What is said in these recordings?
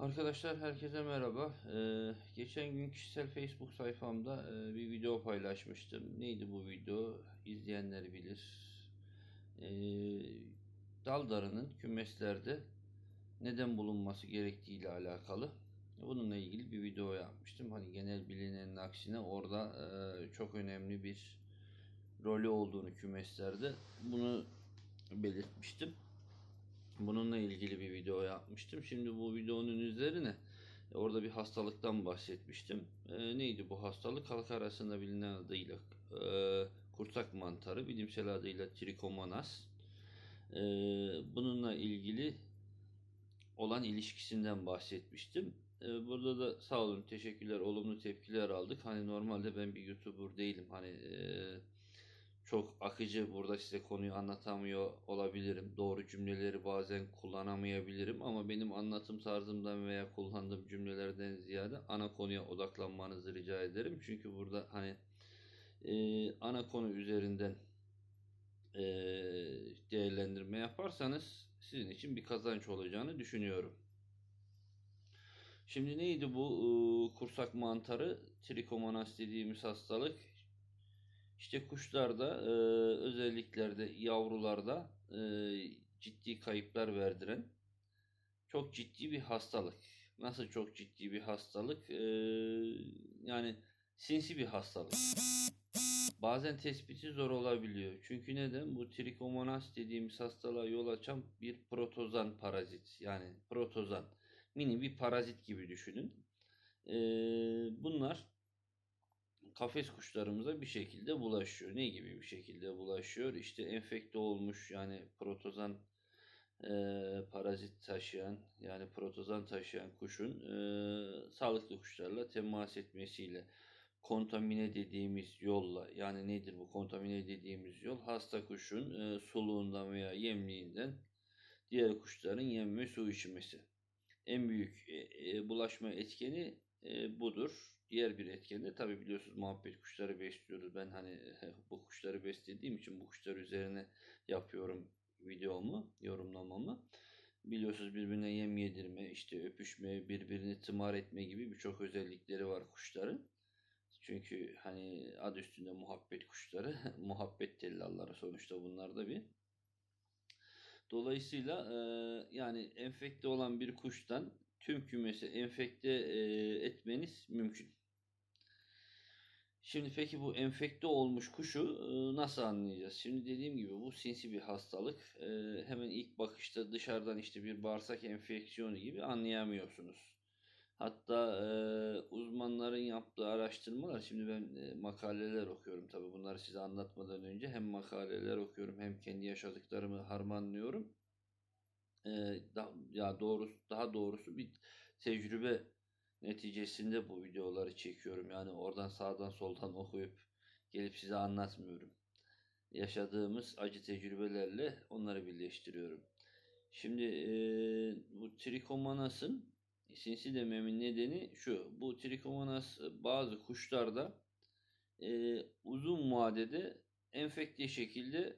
Arkadaşlar herkese merhaba. Ee, geçen gün kişisel Facebook sayfamda e, bir video paylaşmıştım. Neydi bu video? İzleyenler bilir. Ee, dal darının kümeslerde neden bulunması gerektiği ile alakalı. Bununla ilgili bir video yapmıştım. Hani genel bilinenin aksine orada e, çok önemli bir rolü olduğunu kümeslerde bunu belirtmiştim. Bununla ilgili bir video yapmıştım. Şimdi bu videonun üzerine orada bir hastalıktan bahsetmiştim. E, neydi bu hastalık? Halk arasında bilinen adıyla e, kurtak mantarı, bilimsel adıyla Trichomonas. E, bununla ilgili olan ilişkisinden bahsetmiştim. E, burada da sağ olun, teşekkürler, olumlu tepkiler aldık. Hani normalde ben bir YouTuber değilim. Hani e, çok akıcı burada size konuyu anlatamıyor olabilirim. Doğru cümleleri bazen kullanamayabilirim ama benim anlatım tarzımdan veya kullandığım cümlelerden ziyade ana konuya odaklanmanızı rica ederim. Çünkü burada hani e, ana konu üzerinden e, değerlendirme yaparsanız sizin için bir kazanç olacağını düşünüyorum. Şimdi neydi bu e, kursak mantarı? Trikomonas dediğimiz hastalık işte kuşlarda e, özelliklerde yavrularda e, ciddi kayıplar verdiren çok ciddi bir hastalık. Nasıl çok ciddi bir hastalık? E, yani sinsi bir hastalık. Bazen tespiti zor olabiliyor. Çünkü neden? Bu trikomonas dediğimiz hastalığa yol açan bir protozan parazit. Yani protozan. Mini bir parazit gibi düşünün. E, bunlar kafes kuşlarımıza bir şekilde bulaşıyor. Ne gibi bir şekilde bulaşıyor? İşte enfekte olmuş yani protozan e, parazit taşıyan yani protozan taşıyan kuşun e, sağlıklı kuşlarla temas etmesiyle kontamine dediğimiz yolla yani nedir bu kontamine dediğimiz yol hasta kuşun e, soluğundan veya yemliğinden diğer kuşların yem ve su içmesi. En büyük e, e, bulaşma etkeni e, budur. Diğer bir etken de tabi biliyorsunuz muhabbet kuşları besliyoruz. Ben hani bu kuşları beslediğim için bu kuşlar üzerine yapıyorum videomu, yorumlamamı. Biliyorsunuz birbirine yem yedirme, işte öpüşme, birbirini tımar etme gibi birçok özellikleri var kuşların. Çünkü hani ad üstünde muhabbet kuşları, muhabbet tellalları sonuçta bunlar da bir. Dolayısıyla e, yani enfekte olan bir kuştan tüm kümesi enfekte e, etmeniz mümkün. Şimdi peki bu enfekte olmuş kuşu e, nasıl anlayacağız? Şimdi dediğim gibi bu sinsi bir hastalık. E, hemen ilk bakışta dışarıdan işte bir bağırsak enfeksiyonu gibi anlayamıyorsunuz. Hatta e, uzmanların yaptığı araştırmalar, şimdi ben makaleler okuyorum tabii bunları size anlatmadan önce hem makaleler okuyorum hem kendi yaşadıklarımı harmanlıyorum. E, daha, ya doğrusu daha doğrusu bir tecrübe neticesinde bu videoları çekiyorum. Yani oradan sağdan soldan okuyup gelip size anlatmıyorum. Yaşadığımız acı tecrübelerle onları birleştiriyorum. Şimdi e, bu trikomonasın sinsi dememin nedeni şu. Bu trikomonas bazı kuşlarda e, uzun vadede enfekte şekilde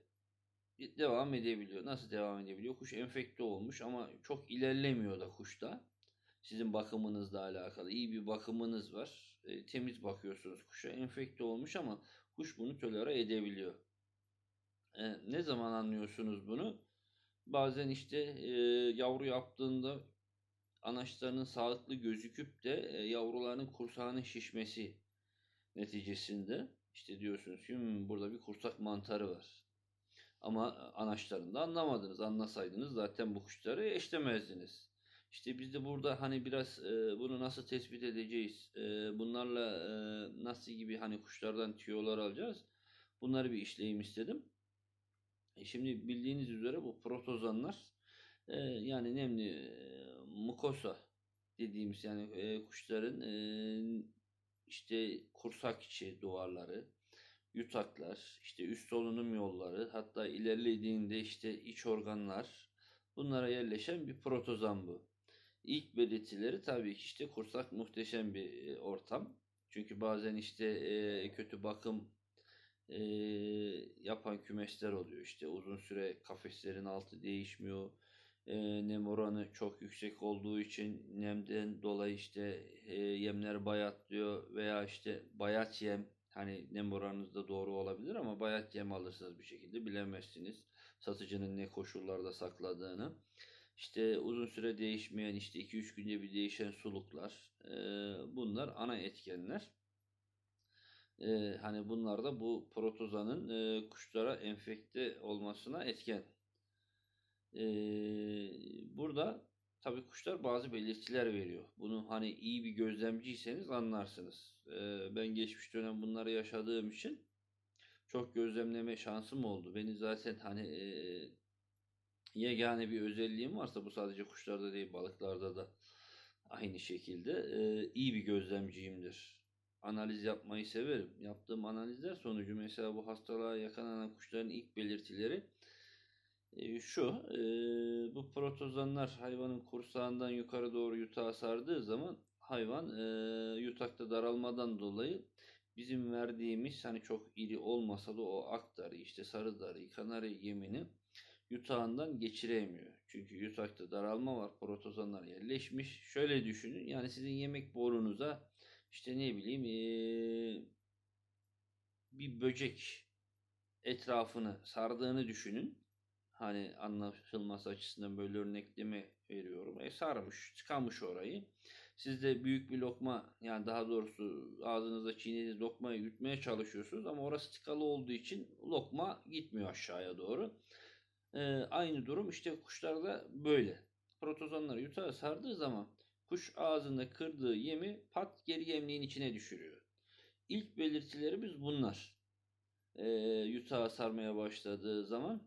devam edebiliyor. Nasıl devam edebiliyor? Kuş enfekte olmuş ama çok ilerlemiyor da kuşta sizin bakımınızla alakalı. iyi bir bakımınız var. E, temiz bakıyorsunuz kuşa. Enfekte olmuş ama kuş bunu tolere edebiliyor. E, ne zaman anlıyorsunuz bunu? Bazen işte e, yavru yaptığında anaçlarının sağlıklı gözüküp de e, yavruların kursağının şişmesi neticesinde işte diyorsunuz ki hmm, burada bir kursak mantarı var. Ama anaçlarında anlamadınız. Anlasaydınız zaten bu kuşları eşlemezdiniz. İşte biz de burada hani biraz e, bunu nasıl tespit edeceğiz? E, bunlarla e, nasıl gibi hani kuşlardan tüyolar alacağız? Bunları bir işleyeyim istedim. E, şimdi bildiğiniz üzere bu protozanlar e, yani nemli e, mukosa dediğimiz yani e, kuşların e, işte kursak içi duvarları, yutaklar, işte üst solunum yolları, hatta ilerlediğinde işte iç organlar bunlara yerleşen bir protozan bu. İlk belirtileri tabii ki işte kursak muhteşem bir e, ortam. Çünkü bazen işte e, kötü bakım e, yapan kümeşler oluyor. İşte uzun süre kafeslerin altı değişmiyor. nem oranı çok yüksek olduğu için nemden dolayı işte e, yemler bayatlıyor veya işte bayat yem hani nem oranınız da doğru olabilir ama bayat yem alırsınız bir şekilde bilemezsiniz satıcının ne koşullarda sakladığını. İşte uzun süre değişmeyen işte 2-3 günde bir değişen suluklar e, bunlar ana etkenler. E, hani bunlar da bu protozanın e, kuşlara enfekte olmasına etken. Burada tabii kuşlar bazı belirtiler veriyor. Bunu hani iyi bir gözlemciyseniz anlarsınız. Ben geçmiş dönem bunları yaşadığım için çok gözlemleme şansım oldu. Beni zaten hani yegane bir özelliğim varsa bu sadece kuşlarda değil balıklarda da aynı şekilde e, iyi bir gözlemciyimdir. Analiz yapmayı severim. Yaptığım analizler sonucu mesela bu hastalığa yakalanan kuşların ilk belirtileri e, şu. E, bu protozanlar hayvanın kursağından yukarı doğru yutağa sardığı zaman hayvan e, yutakta daralmadan dolayı bizim verdiğimiz hani çok iri olmasa da o aktarı işte sarı darı kanarya yemini yutağından geçiremiyor. Çünkü yutakta daralma var. Protozanlar yerleşmiş. Şöyle düşünün. Yani sizin yemek borunuza işte ne bileyim bir böcek etrafını sardığını düşünün. Hani anlaşılması açısından böyle örnekleme veriyorum. E sarmış, tıkamış orayı. Siz de büyük bir lokma yani daha doğrusu ağzınızda çiğnediğiniz lokmayı yutmaya çalışıyorsunuz ama orası tıkalı olduğu için lokma gitmiyor aşağıya doğru. Ee, aynı durum işte kuşlarda böyle. Protozanları yutağa sardığı zaman kuş ağzında kırdığı yemi pat geri yemliğin içine düşürüyor. İlk belirtilerimiz bunlar. Ee, yutağa sarmaya başladığı zaman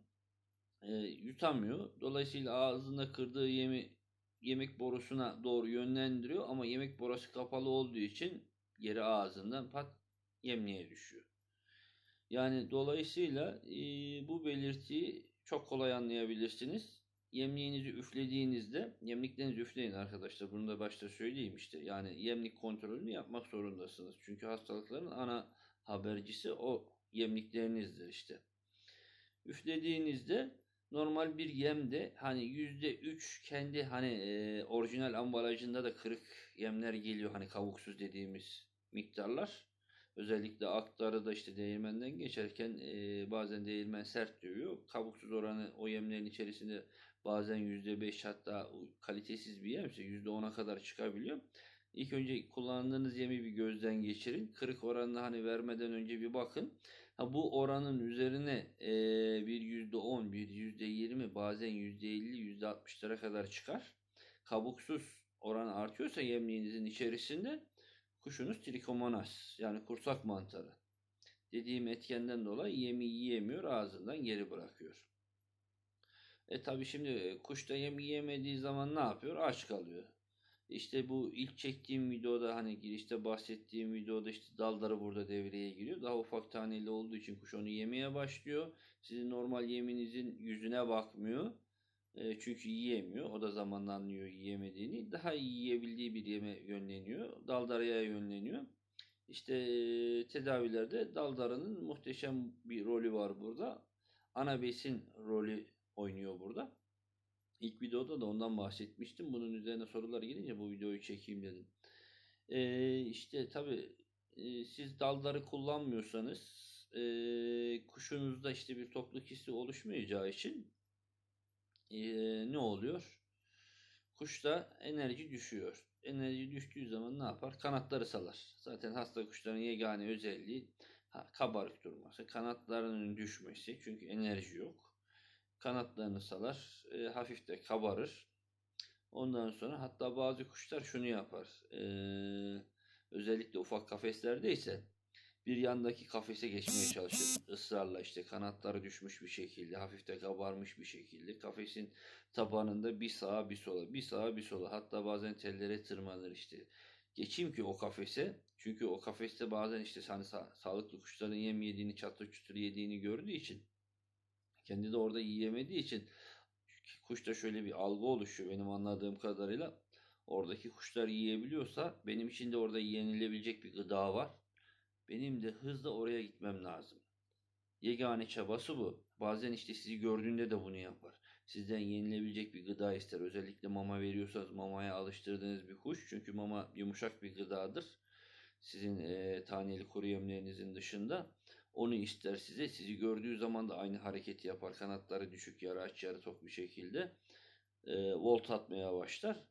e, yutamıyor. Dolayısıyla ağzında kırdığı yemi yemek borusuna doğru yönlendiriyor ama yemek borusu kapalı olduğu için geri ağzından pat yemliğe düşüyor. Yani dolayısıyla e, bu belirtiyi çok kolay anlayabilirsiniz. Yemliğinizi üflediğinizde, yemliklerinizi üfleyin arkadaşlar. Bunu da başta söyleyeyim işte. Yani yemlik kontrolünü yapmak zorundasınız. Çünkü hastalıkların ana habercisi o yemliklerinizdir işte. Üflediğinizde normal bir yemde hani yüzde üç kendi hani e, orijinal ambalajında da kırık yemler geliyor. Hani kavuksuz dediğimiz miktarlar. Özellikle aktarı da işte değirmenden geçerken e, bazen değirmen sert dövüyor. Kabuksuz oranı o yemlerin içerisinde bazen %5 hatta kalitesiz bir yemse %10'a kadar çıkabiliyor. İlk önce kullandığınız yemi bir gözden geçirin. Kırık oranını hani vermeden önce bir bakın. Ha, bu oranın üzerine e, bir %10, bir %20 bazen %50, %60'lara kadar çıkar. Kabuksuz oran artıyorsa yemliğinizin içerisinde kuşunuz trikomonas yani kursak mantarı. Dediğim etkenden dolayı yemi yiyemiyor ağzından geri bırakıyor. E tabi şimdi kuş da yem yiyemediği zaman ne yapıyor? Aç kalıyor. İşte bu ilk çektiğim videoda hani girişte bahsettiğim videoda işte dalları burada devreye giriyor. Daha ufak taneli olduğu için kuş onu yemeye başlıyor. Sizin normal yeminizin yüzüne bakmıyor. E, çünkü yiyemiyor. O da zamanla anlıyor yiyemediğini. Daha yiyebildiği bir yeme yönleniyor. Daldaraya yönleniyor. İşte e, tedavilerde daldaranın muhteşem bir rolü var burada. Ana besin rolü oynuyor burada. İlk videoda da ondan bahsetmiştim. Bunun üzerine sorular gelince bu videoyu çekeyim dedim. Ee, işte tabi e, siz dalları kullanmıyorsanız e, kuşunuzda işte bir topluluk hissi oluşmayacağı için e, ne oluyor? Kuşta enerji düşüyor. Enerji düştüğü zaman ne yapar? Kanatları salar. Zaten hasta kuşların yegane özelliği ha, kabarık durması, kanatlarının düşmesi. Çünkü enerji yok kanatlarını salar. E, hafif de kabarır. Ondan sonra hatta bazı kuşlar şunu yapar. E, özellikle ufak kafeslerde ise bir yandaki kafese geçmeye çalışır. ısrarla işte kanatları düşmüş bir şekilde, hafif de kabarmış bir şekilde. Kafesin tabanında bir sağa bir sola, bir sağa bir sola. Hatta bazen tellere tırmanır işte. Geçeyim ki o kafese. Çünkü o kafeste bazen işte hani sa- sağlıklı kuşların yem yediğini, çatır çutur yediğini gördüğü için kendi de orada yiyemediği için kuşta şöyle bir algı oluşuyor benim anladığım kadarıyla. Oradaki kuşlar yiyebiliyorsa benim için de orada yenilebilecek bir gıda var. Benim de hızla oraya gitmem lazım. Yegane çabası bu. Bazen işte sizi gördüğünde de bunu yapar. sizden yenilebilecek bir gıda ister. Özellikle mama veriyorsanız mamaya alıştırdığınız bir kuş. Çünkü mama yumuşak bir gıdadır. Sizin e, taneli kuru yemlerinizin dışında. Onu ister size. Sizi gördüğü zaman da aynı hareketi yapar. Kanatları düşük yarı aç yarı tok bir şekilde e, volt atmaya başlar.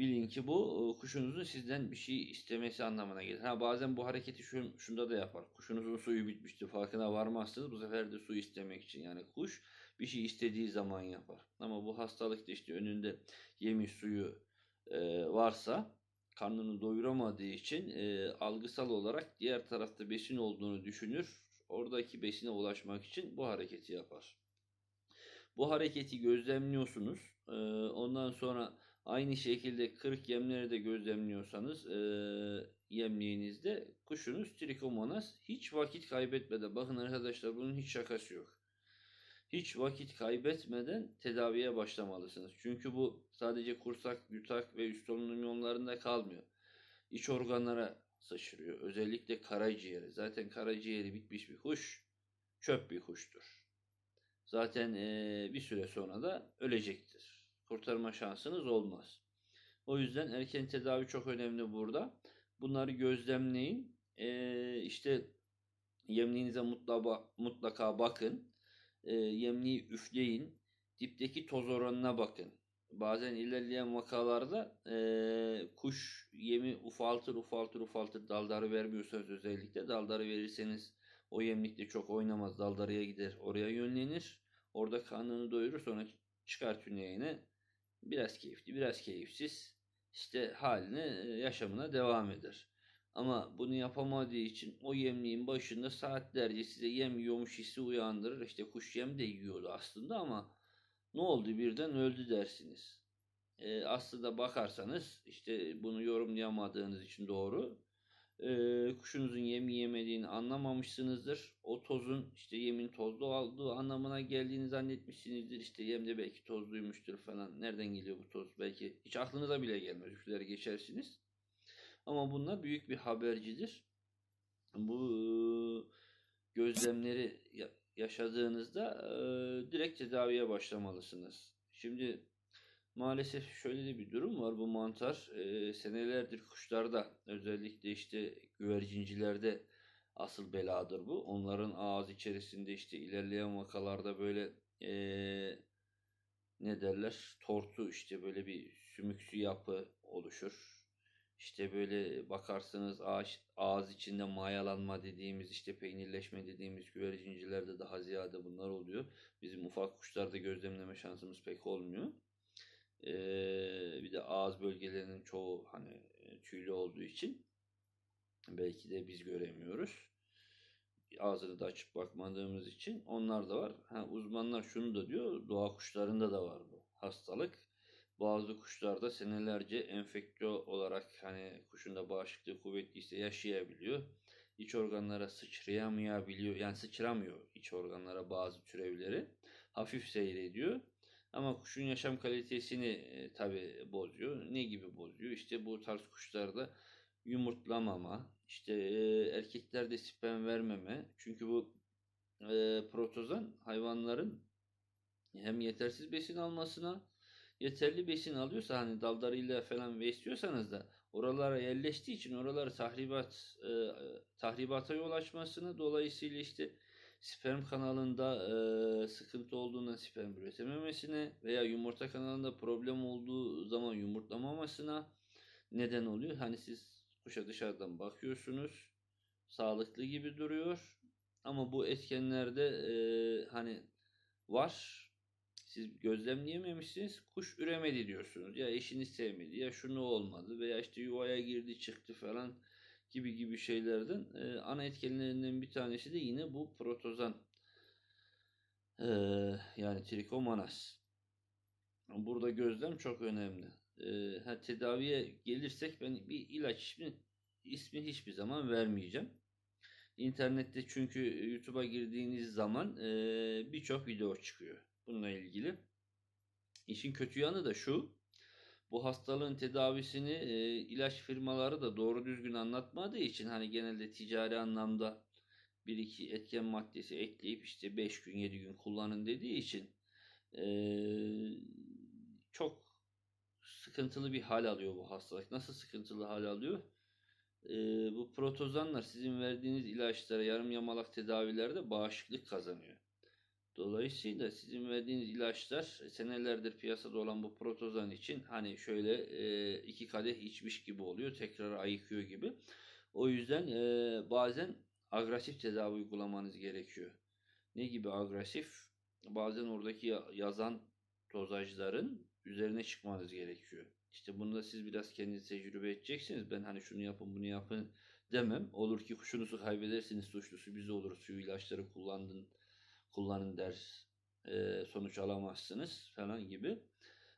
Bilin ki bu e, kuşunuzun sizden bir şey istemesi anlamına gelir. Ha bazen bu hareketi şun, şunda da yapar. Kuşunuzun suyu bitmişti farkına varmazsınız. Bu sefer de su istemek için yani kuş bir şey istediği zaman yapar. Ama bu hastalıkta işte önünde yemiş suyu e, varsa karnını doyuramadığı için e, algısal olarak diğer tarafta besin olduğunu düşünür. Oradaki besine ulaşmak için bu hareketi yapar. Bu hareketi gözlemliyorsunuz. E, ondan sonra aynı şekilde 40 yemleri de gözlemliyorsanız e, yemliğinizde kuşunuz trikomonas hiç vakit kaybetmeden bakın arkadaşlar bunun hiç şakası yok hiç vakit kaybetmeden tedaviye başlamalısınız. Çünkü bu sadece kursak, yutak ve üst solunum yollarında kalmıyor. İç organlara sıçrıyor. Özellikle karaciğeri. Zaten karaciğeri bitmiş bir kuş çöp bir kuştur. Zaten ee, bir süre sonra da ölecektir. Kurtarma şansınız olmaz. O yüzden erken tedavi çok önemli burada. Bunları gözlemleyin. E, işte yemliğinize mutlaka, mutlaka bakın e, yemliği üfleyin. Dipteki toz oranına bakın. Bazen ilerleyen vakalarda e, kuş yemi ufaltır ufaltır ufaltır daldarı vermiyorsanız özellikle daldarı verirseniz o yemlikte çok oynamaz daldarıya gider oraya yönlenir. Orada karnını doyurur sonra çıkar tüneyine biraz keyifli biraz keyifsiz işte haline yaşamına devam eder. Ama bunu yapamadığı için o yemliğin başında saatlerce size yem yiyormuş hissi uyandırır. İşte kuş yem de yiyordu aslında ama ne oldu birden öldü dersiniz. E, aslında bakarsanız işte bunu yorumlayamadığınız için doğru. E, kuşunuzun yem yemediğini anlamamışsınızdır. O tozun işte yemin tozlu olduğu anlamına geldiğini zannetmişsinizdir. İşte yemde belki tozluymuştur falan. Nereden geliyor bu toz? Belki hiç aklınıza bile gelmez. Üfleri geçersiniz. Ama bunlar büyük bir habercidir. Bu gözlemleri yaşadığınızda direkt tedaviye başlamalısınız. Şimdi maalesef şöyle de bir durum var. Bu mantar senelerdir kuşlarda özellikle işte güvercincilerde asıl beladır bu. Onların ağız içerisinde işte ilerleyen vakalarda böyle ee, ne derler tortu işte böyle bir sümüksü yapı oluşur işte böyle bakarsınız ağaç, ağız içinde mayalanma dediğimiz işte peynirleşme dediğimiz güvercincilerde daha ziyade bunlar oluyor. Bizim ufak kuşlarda gözlemleme şansımız pek olmuyor. Bir de ağız bölgelerinin çoğu hani tüylü olduğu için belki de biz göremiyoruz. Ağzını da açıp bakmadığımız için onlar da var. Ha, uzmanlar şunu da diyor doğa kuşlarında da var bu hastalık bazı kuşlarda senelerce enfektö olarak hani kuşun da bağışıklığı kuvvetliyse yaşayabiliyor. İç organlara sıçrayamayabiliyor. Yani sıçramıyor iç organlara bazı türevleri. Hafif seyrediyor. Ama kuşun yaşam kalitesini e, tabi bozuyor. Ne gibi bozuyor? İşte bu tarz kuşlarda yumurtlamama, işte e, erkeklerde sperm vermeme. Çünkü bu e, protozan hayvanların hem yetersiz besin almasına yeterli besin alıyorsa hani dallarıyla falan besliyorsanız da oralara yerleştiği için oraları tahribat e, tahribata yol açmasını dolayısıyla işte sperm kanalında e, sıkıntı olduğunda sperm üretememesine veya yumurta kanalında problem olduğu zaman yumurtlamamasına neden oluyor. Hani siz kuşa dışarıdan bakıyorsunuz sağlıklı gibi duruyor ama bu etkenlerde e, hani var siz gözlemleyememişsiniz. Kuş üremedi diyorsunuz. Ya eşini sevmedi ya şunu olmadı veya işte yuvaya girdi çıktı falan gibi gibi şeylerden e, ana etkenlerinden bir tanesi de yine bu protozan e, yani trikomonas. Burada gözlem çok önemli. E, ha, tedaviye gelirsek ben bir ilaç ismi, ismi hiçbir zaman vermeyeceğim. İnternette çünkü YouTube'a girdiğiniz zaman e, birçok video çıkıyor bununla ilgili. İşin kötü yanı da şu. Bu hastalığın tedavisini e, ilaç firmaları da doğru düzgün anlatmadığı için hani genelde ticari anlamda bir iki etken maddesi ekleyip işte 5 gün 7 gün kullanın dediği için Eee, çok sıkıntılı bir hal alıyor bu hastalık. Nasıl sıkıntılı hal alıyor? Eee, bu protozanlar sizin verdiğiniz ilaçlara yarım yamalak tedavilerde bağışıklık kazanıyor. Dolayısıyla sizin verdiğiniz ilaçlar senelerdir piyasada olan bu protozan için hani şöyle e, iki kadeh içmiş gibi oluyor. Tekrar ayıkıyor gibi. O yüzden e, bazen agresif tedavi uygulamanız gerekiyor. Ne gibi agresif? Bazen oradaki ya- yazan dozajların üzerine çıkmanız gerekiyor. İşte bunu da siz biraz kendiniz tecrübe edeceksiniz. Ben hani şunu yapın bunu yapın demem. Olur ki kuşunuzu kaybedersiniz suçlusu biz oluruz. Şu ilaçları kullandın kullanın ders e, sonuç alamazsınız falan gibi.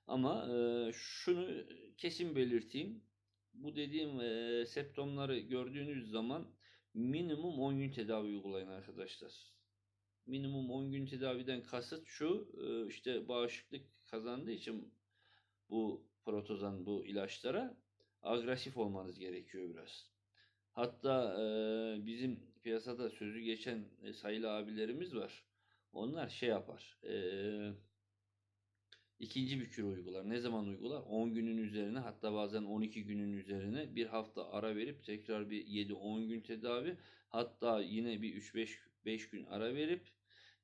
Ama e, şunu kesin belirteyim. Bu dediğim e, septomları gördüğünüz zaman minimum 10 gün tedavi uygulayın arkadaşlar. Minimum 10 gün tedaviden kasıt şu e, işte bağışıklık kazandığı için bu protozan bu ilaçlara agresif olmanız gerekiyor biraz. Hatta e, bizim piyasada sözü geçen e, sayılı abilerimiz var. Onlar şey yapar. E, ikinci bir kür uygular. Ne zaman uygular? 10 günün üzerine hatta bazen 12 günün üzerine bir hafta ara verip tekrar bir 7-10 gün tedavi hatta yine bir 3-5 gün ara verip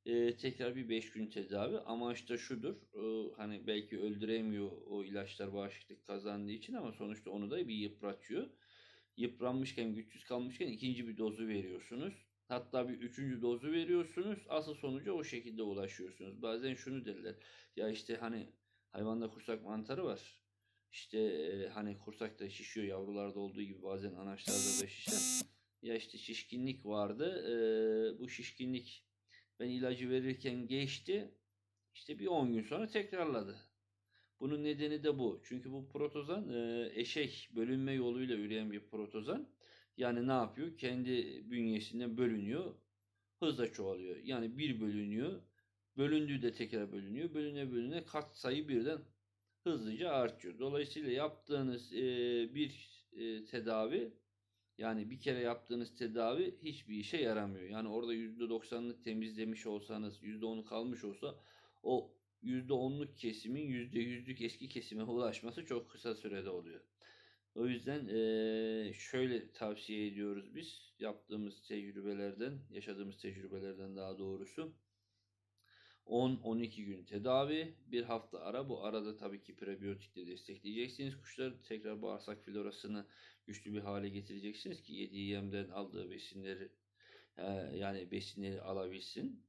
e, tekrar bir 5 gün tedavi. Amaç da şudur. e, hani belki öldüremiyor o ilaçlar bağışıklık kazandığı için ama sonuçta onu da bir yıpratıyor. Yıpranmışken, güçsüz kalmışken ikinci bir dozu veriyorsunuz. Hatta bir üçüncü dozu veriyorsunuz. Asıl sonuca o şekilde ulaşıyorsunuz. Bazen şunu derler. Ya işte hani hayvanda kursak mantarı var. İşte e, hani kursakta şişiyor yavrularda olduğu gibi bazen anaçlarda da şişer. Ya işte şişkinlik vardı. E, bu şişkinlik ben ilacı verirken geçti. İşte bir 10 gün sonra tekrarladı. Bunun nedeni de bu. Çünkü bu protozan e, eşek bölünme yoluyla üreyen bir protozan. Yani ne yapıyor? Kendi bünyesinden bölünüyor. Hızla çoğalıyor. Yani bir bölünüyor. Bölündüğü de tekrar bölünüyor. Bölüne bölüne kat sayı birden hızlıca artıyor. Dolayısıyla yaptığınız e, bir e, tedavi yani bir kere yaptığınız tedavi hiçbir işe yaramıyor. Yani orada %90'lık temizlemiş olsanız %10'u kalmış olsa o %10'luk kesimin %100'lük eski kesime ulaşması çok kısa sürede oluyor. O yüzden şöyle tavsiye ediyoruz biz yaptığımız tecrübelerden, yaşadığımız tecrübelerden daha doğrusu. 10-12 gün tedavi, bir hafta ara. Bu arada tabii ki prebiyotikle destekleyeceksiniz kuşları. Tekrar bağırsak florasını güçlü bir hale getireceksiniz ki yediği yemden aldığı besinleri yani besinleri alabilsin.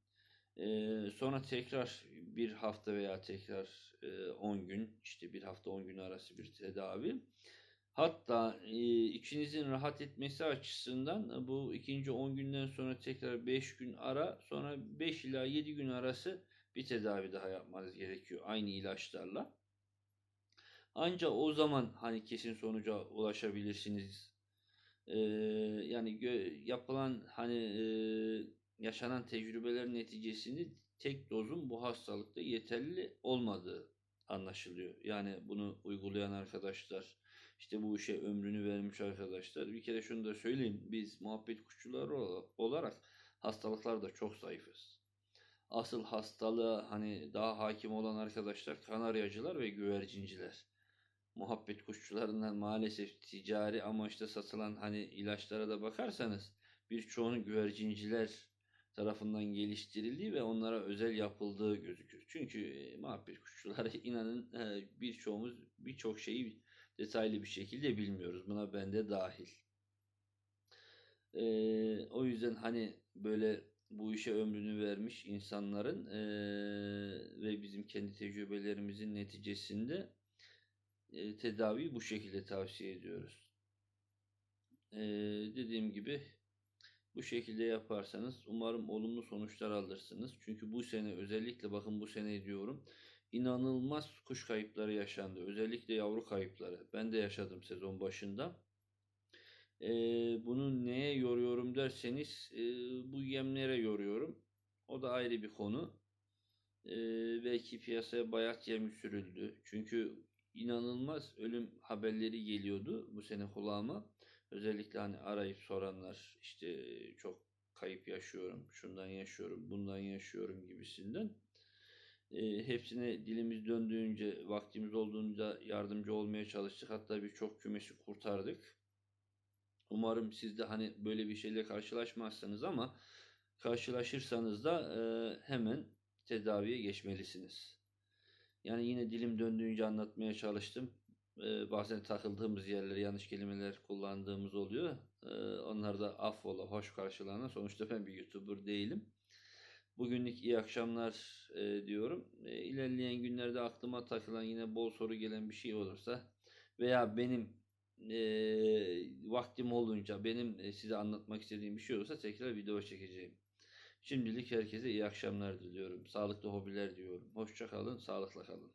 Sonra tekrar bir hafta veya tekrar e, 10 gün işte bir hafta 10 gün arası bir tedavi. Hatta e, içinizin rahat etmesi açısından bu ikinci 10 günden sonra tekrar 5 gün ara sonra 5 ila 7 gün arası bir tedavi daha yapmanız gerekiyor aynı ilaçlarla. Ancak o zaman hani kesin sonuca ulaşabilirsiniz. Ee, yani yapılan hani e, yaşanan tecrübeler neticesinde tek dozun bu hastalıkta yeterli olmadığı anlaşılıyor. Yani bunu uygulayan arkadaşlar işte bu işe ömrünü vermiş arkadaşlar. Bir kere şunu da söyleyeyim. Biz muhabbet kuşçuları ola- olarak hastalıklarda çok zayıfız. Asıl hastalığa hani daha hakim olan arkadaşlar kanaryacılar ve güvercinciler. Muhabbet kuşçularından maalesef ticari amaçla satılan hani ilaçlara da bakarsanız birçoğunun güvercinciler tarafından geliştirildiği ve onlara özel yapıldığı gözükür. Çünkü e, muhabbet kuşçuları inanın e, birçoğumuz birçok şeyi detaylı bir şekilde bilmiyoruz. Buna ben de dahil. Ee, o yüzden hani böyle bu işe ömrünü vermiş insanların ee, ve bizim kendi tecrübelerimizin neticesinde e, tedaviyi bu şekilde tavsiye ediyoruz. Ee, dediğim gibi bu şekilde yaparsanız umarım olumlu sonuçlar alırsınız. Çünkü bu sene özellikle bakın bu sene diyorum inanılmaz kuş kayıpları yaşandı. Özellikle yavru kayıpları. Ben de yaşadım sezon başında. Ee, bunu neye yoruyorum derseniz e, bu yemlere yoruyorum. O da ayrı bir konu. Ee, belki piyasaya bayat yem sürüldü. Çünkü inanılmaz ölüm haberleri geliyordu bu sene kulağıma. Özellikle hani arayıp soranlar işte çok kayıp yaşıyorum, şundan yaşıyorum, bundan yaşıyorum gibisinden. E, hepsine dilimiz döndüğünce, vaktimiz olduğunca yardımcı olmaya çalıştık. Hatta birçok kümesi kurtardık. Umarım siz de hani böyle bir şeyle karşılaşmazsınız ama karşılaşırsanız da e, hemen tedaviye geçmelisiniz. Yani yine dilim döndüğünce anlatmaya çalıştım. E, bazen takıldığımız yerleri yanlış kelimeler kullandığımız oluyor. E, onlar da affola, hoş karşılana. Sonuçta ben bir YouTuber değilim. Bugünlük iyi akşamlar e, diyorum. E, ilerleyen günlerde aklıma takılan yine bol soru gelen bir şey olursa veya benim e, vaktim olunca benim e, size anlatmak istediğim bir şey olursa tekrar video çekeceğim. Şimdilik herkese iyi akşamlar diliyorum. Sağlıklı hobiler diyorum. Hoşça kalın, sağlıkla kalın.